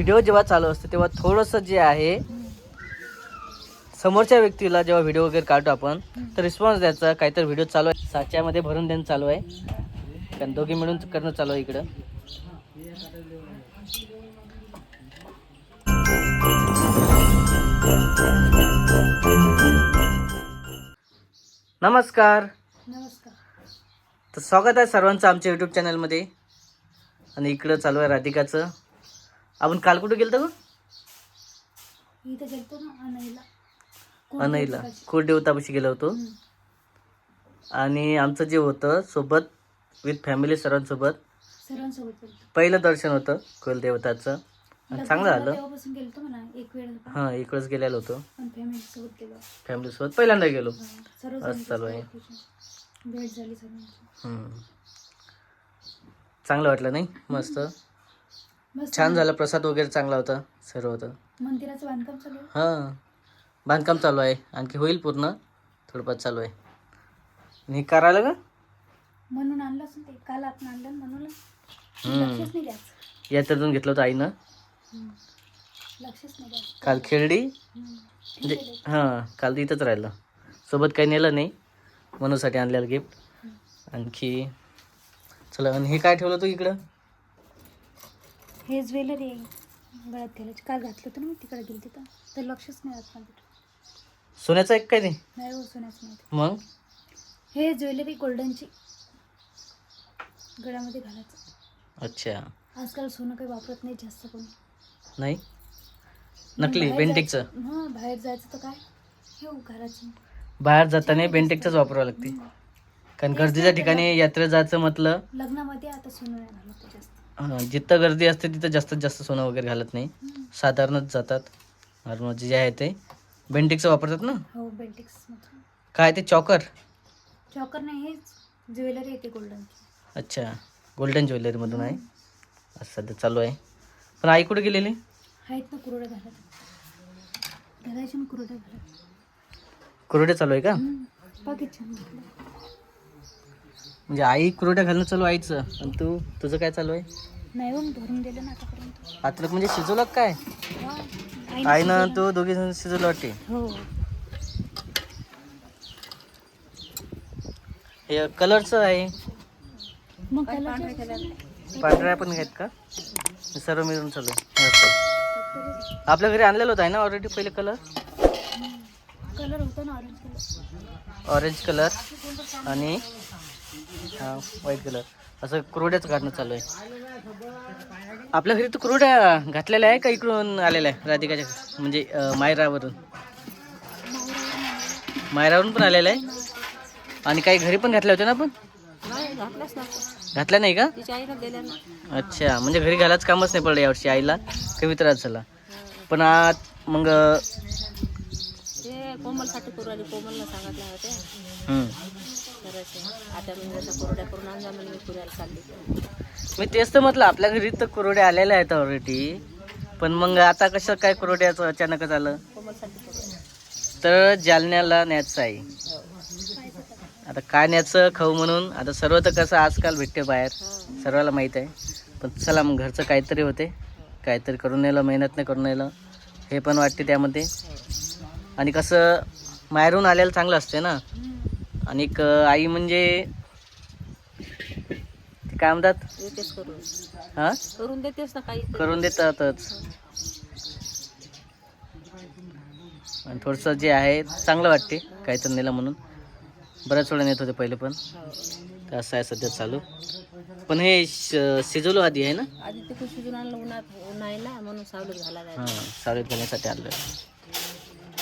Video जेव्हा चालू असते तेव्हा थोडंसं जे आहे समोरच्या व्यक्तीला जेव्हा व्हिडिओ वगैरे काढतो आपण तर रिस्पॉन्स द्यायचा काहीतरी व्हिडिओ चालू आहे. साच्यामध्ये भरून देणं चालू आहे. कारण दोघी मिळून करणं चालू आहे इकडं. नमस्कार. नमस्कार. तर स्वागत आहे सर्वांचं आमच्या यूट्यूब चॅनलमध्ये आणि इकडं चालू आहे राधिकाचं. आपण काल कुठं गेलो गं? इथं गेलतो ना अनईला. गेलो होतो. आणि आमचं जे होतं सोबत विथ फॅमिली सर्वांसोबत सर्वांसोबत गेलतो. पहिलं दर्शन होतं कुलदेवताचं आणि चांगलं झालं. तेव्हापासून गेलतो म्हणा एक वेळ हां इकडंच गेलेलो होतो. पण फॅमिली सोबत गेलो. फॅमिलीसोबत पहिल्यांदा गेलो. सर्व असं चालू आहे. जणांची भेट झाली सर्वांची हम्म. चांगलं वाटलं नाही? मस्त. मस्त छान झालं प्रसाद वगैरे चांगला होता सर्व होतं. मंदिराचं बांधकाम चालू आहे? हां. बांधकाम चालू आहे. आणखी होईल पूर्ण थोडंफार चालू आहे. आणि हे करायला का? म्हणून आणलं ते काल आपण आणलं ना म्हणून हम्म. लक्षच नाही द्यायचं. यात्रेतून घेतलं होतं आईनं. हम्म. लक्षच नाही द्यायचं. काल खेळडी? हम्म. म्हणजे ठीक आहे. हां काल इथंच राहिलं. सोबत काही नेलं नाही. मनूसाठी आणलेलं गिफ्ट. आणखी चला आणि हे काय ठेवलं तू इकडं? हे ज्वेलरी आहे. गळ्यात घालायची काल घातलं होतं ना मी तिकडे गेली तिथं? तर लक्षच नाही राहत माझं सोन्याचं एक काय ते नाही हो सोन्याचं नाही. मग? हे ज्वेलरी गोल्डनची. गळ्यामध्ये घालायचं. अच्छा. आजकाल सोनं काही वापरत नाही जास्त कोणी. नाही? नकली बाहेर बेंटिकचं जायचं- हा बाहेर जायचं तर काय? हे घालायचं बाहेर जाताना बेंटिकचंच वापरावं लागते. कारण गर्दीच्या ठिकाणी यात्रेत जायचं म्हटलं लग्नामध्ये आता सोनं नाही घालत जास्त. जिथं गर्दी असते तिथं जास्तीत जास्त सोनं वगैरे घालत नाही. साधारणच जातात. नॉर्मल जे आहे ते. बेंटिकचं वापरतात ना? हो बेल्टिक्स मधून. काय ते चॉकर? चॉकर नाही हेच ज्वेलरी येते गोल्डनची अच्छा गोल्डन ज्वेलरीमधून आहे. सध्या चालू आहे. पण आई कुठे गेलेली? आहेत ना घालत घालायचे घालत कुरोड्या चालू आहे का? म्हणजे आई कुरोड्या घालणं चालू आईचं. आणि तू तुझं काय चालू आहे? नाही हो मी भरून दिलं ना आतापर्यंत. अद्रक म्हणजे शिजवलं का काय? हा, आईने आईनं शिजवलं. तू दोघी जण शिजवलं वाटते. हो. हे कलरचं आहे. मग कलर पांढऱ्या पण आहेत का? हे सर्व मिळून चालू आहे. असं. आपल्या घरी आणलेलं होतं आहे ना ऑलरेडी पहिले कलर कलर होता ना ऑरेंज कलर. ऑरेंज कलर आणि हा व्हाईट कलर असं कुरोड्याच काढणं चालू आहे. आपल्या घरी तर कुरोड्या घातलेल्या आहे का इकडून आलेल्या आहे? राधिकाच्या घरी? म्हणजे मायरावरून. मायरावरून पण आलेल्या आहे? आणि काही घरी पण घातल्या होत्या ना आपण? घातल्या नाही का? अच्छा म्हणजे घरी घालायचं कामच नाही पडलं यावर्षी आईला. कमी त्रास झाला पण आज मग कोमलसाठी करू आली कोमलला सांगितलं होते. हम्म. करायचं आता म्हणजे जसं कोरड्या करून आणजा म्हणजे मी पुण्याला चालली मी तेच तर म्हटलं आपल्या घरी तर कुरोड्या आलेल्या आहेत ऑलरेडी पण मग आता कसं काय कुरोड्याचं अचानकच आलं कोमलसाठी करू आली. तर जालन्याला न्यायचं आहे. आता काय न्यायचं खाऊ म्हणून? आता सर्व तर कसं आजकाल भेटते बाहेर. सर्वाला माहीत आहे. पण चला मग घरचं काहीतरी होते. काहीतरी करून नेलं मेहनत नाही करून नेलं. हे पण वाटते त्यामध्ये. आणि कसं बाहेरून आलेलं चांगलं असते ना. आणि आई म्हणजे ते काय म्हणतात? हां? करून ना काही करून देतातच. आणि थोडंसं जे आहे चांगलं वाटते काहीतरी नेलं म्हणून. बऱ्याच वेळा नेत होते पहिले पण. तर असं आहे सध्या चालू. पण हे शिजवलं आधी आहे ना? आधी ते खुशी जुन आणलं उन्हात ना म्हणून सावलीत घालायला हां सावलीत घालण्यासाठी आणलं.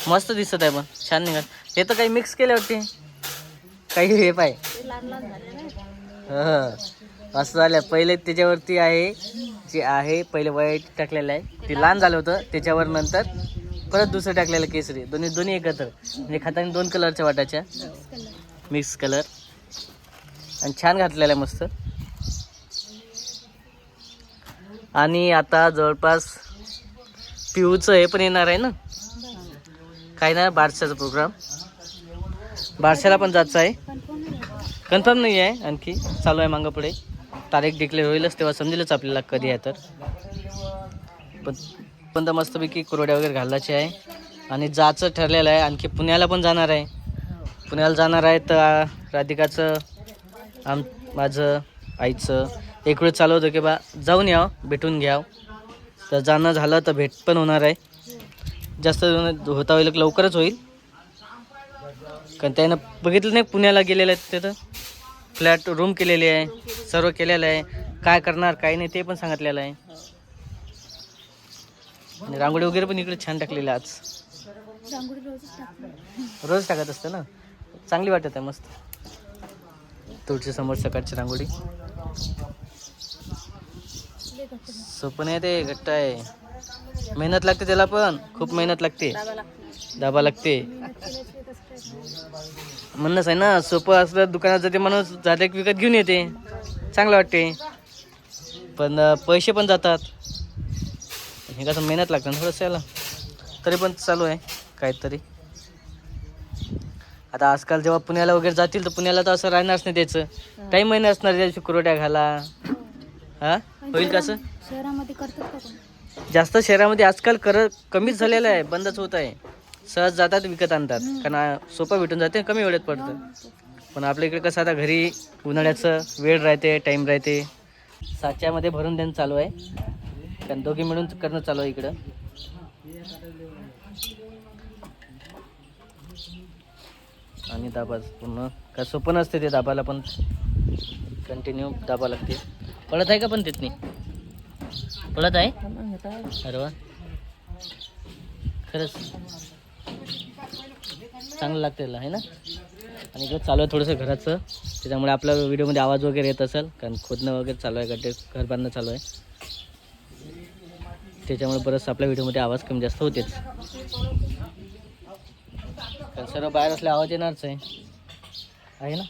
मस्त दिसत आहे पण. छान निघाल. हे तर काही मिक्स केले वाटते काही हे पाय. हं. असं झालं पहिले त्याच्यावरती आहे जे आहे पहिले वाईट टाकलेलं आहे. ते लहान झालं होतं. त्याच्यावर नंतर परत दुसरं टाकलेलं केसरी. दोन्ही दोन्ही एकत्र. म्हणजे खाताना दोन कलरच्या वाटाच्या मिक्स कलर आणि छान घातलेलं आहे मस्त. आणि आता जवळपास पिऊचं हे पण येणार आहे ना? काय ना बारशाचा प्रोग्राम बारशाला पण जायचं आहे. कन्फर्म नाही आहे आणखी चालू आहे मागं पुढे. तारीख डिक्लेअर होईलच तेव्हा समजेलच आपल्याला कधी आहे तर. पण पण तर मस्तपैकी कुरड्या वगैरे घालायचे आहे. आणि जायचं ठरलेलं आहे आणखी पुण्याला पण जाणार आहे. पुण्याला जाणार आहे तर राधिकाचं आम माझं आईचं. एक वेळ चालू होतं की बा जाऊन याव भेटून घ्याव. तर जाणं झालं तर भेट पण होणार आहे. जास्त होता होईल लवकरच होईल. कारण त्यानं बघितलं नाही पुण्याला गेलेलं आहे तिथं? फ्लॅट रूम केलेली आहे सर्व केलेलं आहे. काय करणार काय नाही ते पण सांगितलेलं आहे. आणि रांगोळी वगैरे पण इकडे छान टाकलेली आज. रोज टाकत असते ना? चांगली वाटत आहे मस्त. तुळशी समोर सकाळची रांगोळी. सोपं नाही ते घट्ट आहे. मेहनत लागते त्याला पण. खूप मेहनत लागते. दाबा लागते. म्हणणंच आहे ना सोपं असलं दुकानात जाते माणूस जाते विकत घेऊन येते. चांगलं वाटते. पण पैसे पण जातात. हे कसं मेहनत लागतं ना थोडंसं याला. तरी पण चालू आहे काहीतरी. आता आजकाल जेव्हा पुण्याला वगैरे जातील तर पुण्याला तर असं राहणारच नाही त्याचं. टाईम महिना असणार त्याची शुक्रवट्या घाला. हा? होईल कसं शहरामध्ये करतात का जास्त शहरामध्ये आजकाल कर कमीच झालेलं आहे बंदच होत आहे. सहज जातात विकत आणतात. कारण सोपं भेटून जाते कमी वेळेत पडतं. पण आपल्या इकडे कसं आता घरी उन्हाळ्याचं वेळ राहते टाईम राहते. साच्यामध्ये भरून देणं चालू आहे. कारण दोघी मिळून करणं चालू आहे इकडं. आणि दाबा पूर्ण. काय सोपं नसते ते दाबाला पण. कंटिन्यू दाबा लागते. पडत आहे का पण तिथनी? पडत आहे? अरे वा. खरंच चांगलं लागतं त्याला आहे ना? आणि इकडं चालू आहे थोडंसं घराचं. त्याच्यामुळे आपल्या व्हिडिओमध्ये आवाज वगैरे येत असेल कारण खोदणं वगैरे चालू आहे गड्डे घर बांधणं चालू आहे. त्याच्यामुळे बरंच आपल्या व्हिडिओमध्ये आवाज कमी जास्त होतेच. कारण सर्व बाहेर असले आवाज येणारच आहे. आहे ना?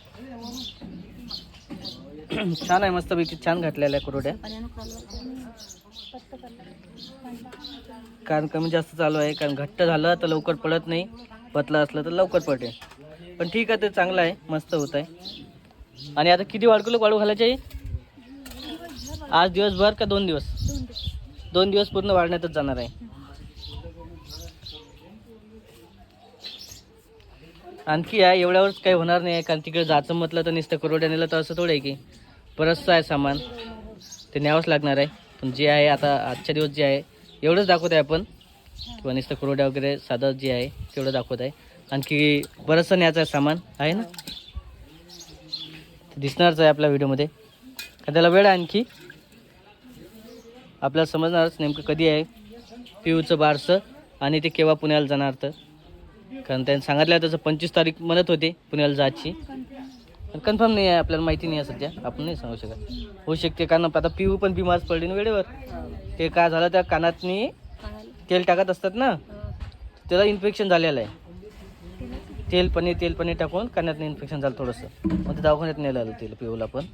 छान आहे मस्तपैकी छान घातलेल्या आहे कुरोड्या कारण कमी जास्त चालू आहे कारण घट्ट झालं तर लवकर पडत नाही. पतला असलं तर लवकर पडेल पण ठीक आहे ते चांगलं आहे मस्त होत आहे. आणि आता किती वाढकुलं वाळू घालायचे आहे? आज दिवसभर का दोन दिवस? दोन दिवस दोन दिवस पूर्ण वाढण्यातच जाणार आहे. आणखी आहे एवढ्यावरच काही होणार नाही आहे कारण तिकडे जायचं म्हटलं तर नुसतं करोड्या नेलं तर असं थोडं आहे की बरंचसं आहे सामान. ते न्यावंच लागणार आहे. पण जे आहे आता आजच्या दिवस जे आहे एवढंच दाखवत आहे आपण. किंवा नुसतं वगैरे साधं जे आहे तेवढं दाखवत आहे. आणखी बरंचसं न्यायचं आहे सामान आहे ना? दिसणारच आहे आपल्या व्हिडिओमध्ये. त्याला वेळ आहे आणखी. आपल्याला समजणारच नेमकं कधी आहे. पिऊचं बारसं आणि ते केव्हा पुण्याला जाणार तर. कारण त्यांनी सांगितलं तसं पंचवीस तारीख म्हणत होते पुण्याला जायची. कन्फर्म नाही आहे आपल्याला माहिती नाही आहे सध्या. आपण नाही सांगू शकत. होऊ शकते कारण आता पिऊ पण बिमार पडली ना वेळेवर. ते काय झालं त्या कानातनी तेल टाकत असतात ना? त्याला इन्फेक्शन झालेलं आहे. तेल पनीर तेल पनीर टाकून कानातनं इन्फेक्शन झालं थोडंसं. मग ते दवाखान्यात नेलं आलं तेल पिऊला पण.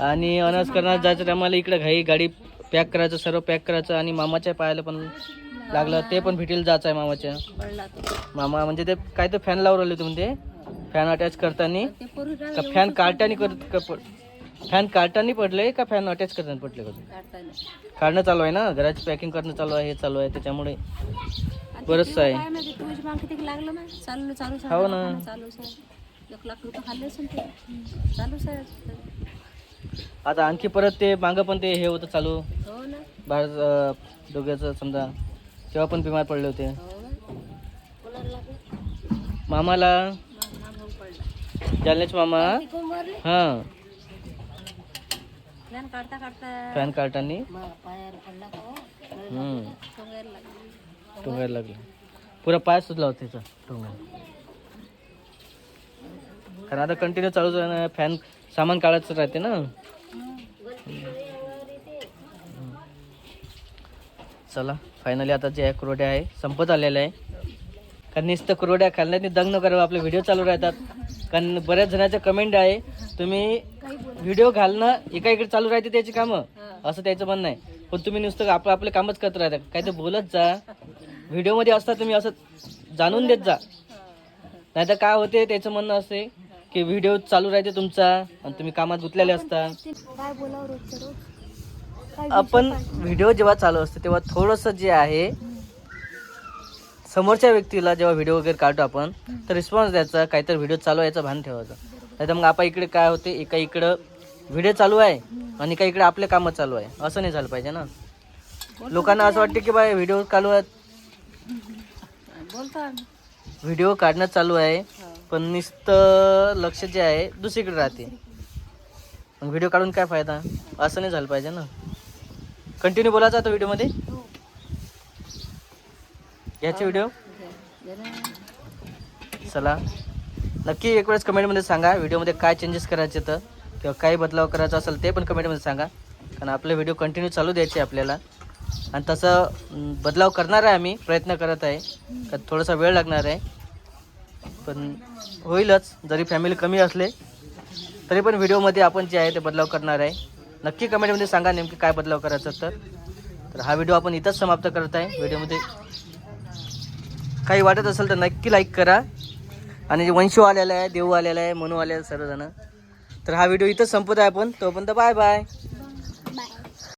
आणि अनाज करणार जायचं टायमाला इकडे घाई गाडी पॅक करायचं सर्व पॅक करायचं आणि मामाच्या पायाला पण लागलं ते पण भेटेल जायचं आहे मामाच्या. मामा म्हणजे ते काय तर फॅन लावून राहिले होते म्हणजे फॅन अटॅच करताना? का फॅन काढताना करत फॅन काढताना पडले का फॅन अटॅच करताना पडले काढताना काढणं चालू आहे ना? घराची पॅकिंग करणं चालू आहे हे चालू आहे त्याच्यामुळे बरंचसं आहे काय माहिती तुझी माग किती लागलं ना? चालू चालू हो ना. चालूच आहे एक लाख रुपये खाल्ले असेल ते. चालूच आहे आता आणखी परत ते मागं पण ते हे होतं चालू. हो ना. बाहेर अं, डोक्याचं समजा. तेव्हा पण बिमार पडले होते. हो ना. कोणाला लागलं? मामाला जालन्याचे मामा. हां. फॅन काढता काढता. फॅन काढताना. टोंगायला लागला. पुरा पाय सुचला होता त्याचा टोंगा. कारण आता कंटिन्यू चालूच आहे. ना फॅन सामान काढायचं राहते ना. चला फायनली आता जे आहे कुरोड्या आहे संपत आलेलं आहे. कारण नुसतं कुरोड्या खाल्ल्याने दंग न करावं आपले व्हिडिओ चालू राहतात. कारण बऱ्याच जणांच्या कमेंट आहे तुम्ही व्हिडिओ घालणं एका इकडे चालू राहते त्याची कामं. असं त्याचं म्हणणं आहे. पण तुम्ही नुसतं आपलं आपलं कामच करत राहता. काय ते बोलत जा. व्हिडिओमध्ये असता तुम्ही असं जाणून देत जा. नाहीतर काय होते त्याचं म्हणणं असते की व्हिडिओ चालू राहते तुमचा आणि तुम्ही कामात गुंतलेले असता. आपण व्हिडिओ जेव्हा चालू असते तेव्हा थोडंसं जे आहे समोरच्या व्यक्तीला जेव्हा व्हिडिओ वगैरे काढतो आपण तर रिस्पॉन्स द्यायचा काहीतरी व्हिडिओ चालू आहे याचा भान ठेवायचं. नाही तर मग आपण इकडे काय होते एका इकडं व्हिडिओ चालू आहे आणि एका इकडे आपले कामं चालू आहे. असं नाही झालं पाहिजे ना. लोकांना असं वाटतं की बाय व्हिडिओ चालू आहे बोलतो. व्हिडिओ काढणं चालू आहे पण नुसतं लक्ष जे आहे दुसरीकडे राहते. मग व्हिडिओ काढून काय फायदा? असं नाही झालं पाहिजे ना. कंटिन्यू बोलायचं आता व्हिडिओमध्ये हो याचे व्हिडिओ चला. नक्की एक वेळेस कमेंटमध्ये सांगा व्हिडिओमध्ये काय चेंजेस करायचे तर किंवा काय बदलाव करायचा असेल ते पण कमेंटमध्ये सांगा. कारण आपले व्हिडिओ कंटिन्यू चालू द्यायचे आपल्याला. आणि तसं बदलाव करणार आहे आम्ही प्रयत्न करत आहे. तर थोडासा वेळ लागणार आहे. पण होईलच जरी फॅमिली कमी असले तरी पण व्हिडिओमध्ये आपण जे आहे ते बदलाव करणार आहे. नक्की कमेंटमध्ये सांगा नेमकी काय बदलाव करायचं तर. तर हा व्हिडिओ आपण इथंच समाप्त करत आहे. व्हिडिओमध्ये काही वाटत असेल तर नक्की लाईक करा. आणि जे वंशू आलेला आहे देऊ आलेला आहे मनू आलेला आहे सर्वजण. तर हा व्हिडिओ इथंच संपत आहे आपण. तोपर्यंत बाय बाय